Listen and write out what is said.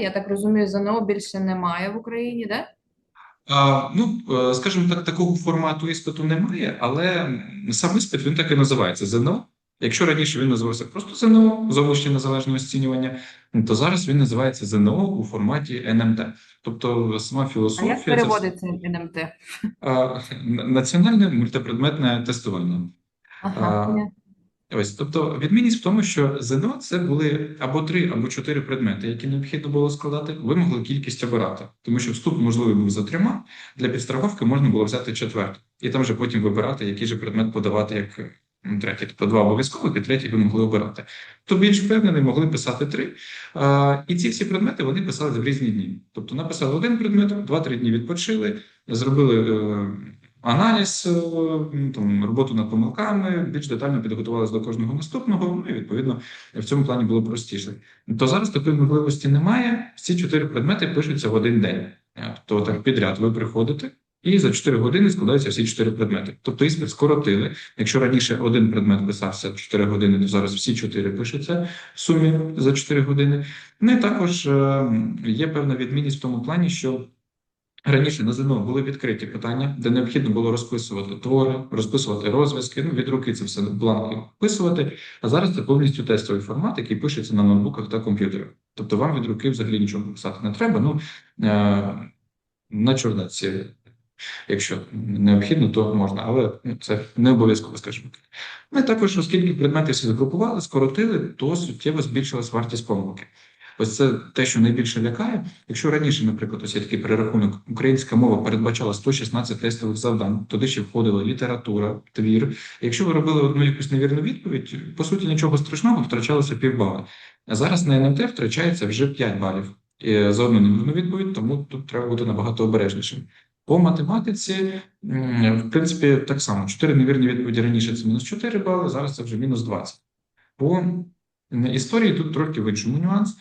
Я так розумію, ЗНО більше немає в Україні, да? А, ну, е, скажімо так, такого формату іспиту немає, але сам іспит він так і називається ЗНО. Якщо раніше він називався просто ЗНО, зовнішнє незалежне оцінювання, то зараз він називається ЗНО у форматі НМТ. Тобто сама філософія. А як це переводиться НМТ? а, національне мультипредметне тестування. Ага, А. Ось, тобто відмінність в тому, що ЗНО це були або три, або чотири предмети, які необхідно було складати. Ви могли кількість обирати, тому що вступ можливий був за трьома. Для підстраховки можна було взяти четвертий, і там вже потім вибирати, який же предмет подавати як третій. Тобто два обов'язкових, і третій ви могли обирати. Хто більш впевнений, могли писати три. А, і ці всі предмети вони писали в різні дні. Тобто написали один предмет, два-три дні відпочили, зробили. Аналіз, е, там, роботу над помилками, більш детально підготувалися до кожного наступного, ну і відповідно в цьому плані було простіше. То зараз такої можливості немає. Всі чотири предмети пишуться в один день. Е, То так підряд ви приходите, і за 4 години складаються всі чотири предмети. Тобто іспит скоротили. Якщо раніше один предмет писався 4 години, то зараз всі чотири пишуться в сумі за 4 години. Ну і також е, є певна відмінність в тому плані, що Раніше на ЗНО були відкриті питання, де необхідно було розписувати твори, розписувати розв'язки, ну від руки це все бланки вписувати. А зараз це повністю тестовий формат, який пишеться на ноутбуках та комп'ютерах. Тобто вам від руки взагалі нічого писати не треба. Ну е, на чорнеці, якщо необхідно, то можна, але це не обов'язково, скажімо так. І також, оскільки предмети всі згрупували, скоротили, то суттєво збільшилась вартість помилки. Ось це те, що найбільше лякає. Якщо раніше, наприклад, ось є такий перерахунок, українська мова передбачала 116 тестових завдань, туди ще входила література, твір. Якщо ви робили одну якусь невірну відповідь, по суті, нічого страшного, втрачалося півбали. А зараз на НМТ втрачається вже 5 балів е, за одну невірну відповідь, тому тут треба бути набагато обережнішим. По математиці, в принципі, так само. 4 невірні відповіді раніше це мінус 4 бали, зараз це вже мінус 20. По історії тут трохи в іншому нюанс.